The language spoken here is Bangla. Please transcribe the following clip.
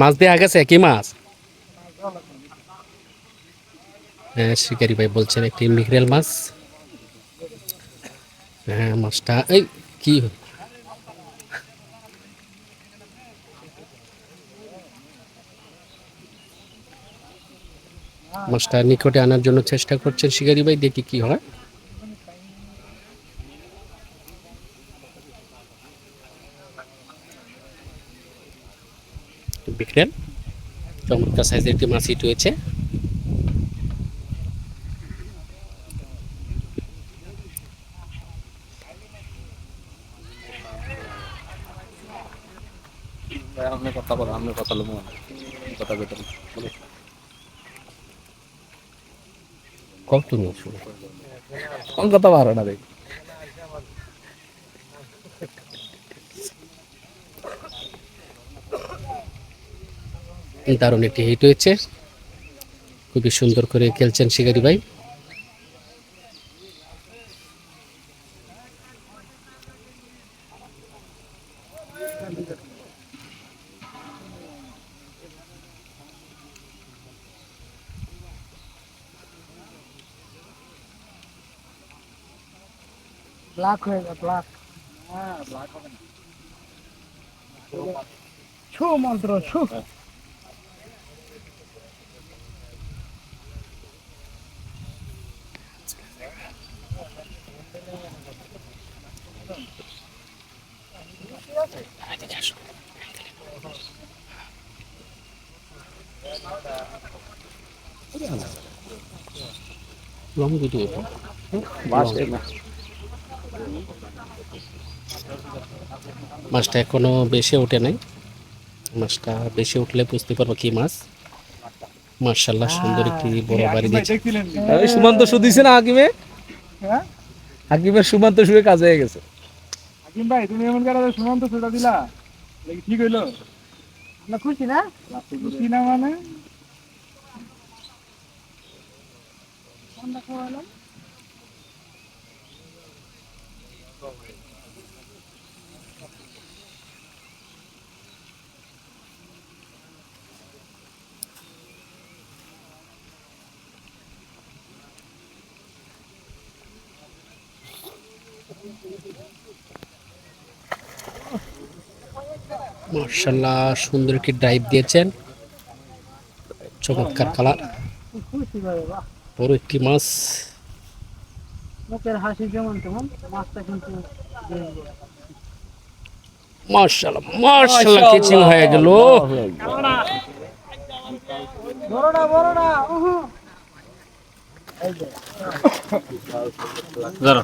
মাছ দেওয়া গেছে কি মাছ? হ্যাঁ শিকারি ভাই বলছেন একটি মিগরেল মাছ। হ্যাঁ মাছটা এই, কি মাছটা নিকটে আনার জন্য চেষ্টা করছেন শিকারি ভাই, দেখি কি হয়। বিক্রেন। চমৎকার সাইজের একটি মাছ হিট হয়েছে আপনি কথা বলো আপনি কথা বলব কথা বেতন কত শুরু কথা পারো না দেখ দারুণ একটি হিট হয়েছে। খুবই সুন্দর করে খেলছেন শিকারি ভাই। ব্ল্যাক হয়ে গেল ব্ল্যাক হ্যাঁ ব্ল্যাক হবে না। ছু মন্ত্র ছু। মাছটা এখনও বেশি ওঠে নাই। মাছটা বেশি উঠলে বুঝতে পারব কি মাছ। মার্শাল্লাহ সুন্দর একটি বড় বাড়ি দিয়েছে। সুমন্ত শু দিছে না হাকিমে? হ্যাঁ? হাকিমের সুমন্ত শুয়ে কাজ হয়ে গেছে। হাকিম ভাই তুমি এমন করে সুমন্ত সেটা দিলা। ঠিক হইল? না খুশি না খুশি না মানে? মার্শাল্লাহ সুন্দর একটি ড্রাইভ দিয়েছেন। চমৎকার কালার বড় একটি মাছ মুখের হাসি যেমন তেমন মাছটা কিন্তু মার্শাল্লাহ মার্শাল্লাহ কিচিং হয়ে গেল। ধরো।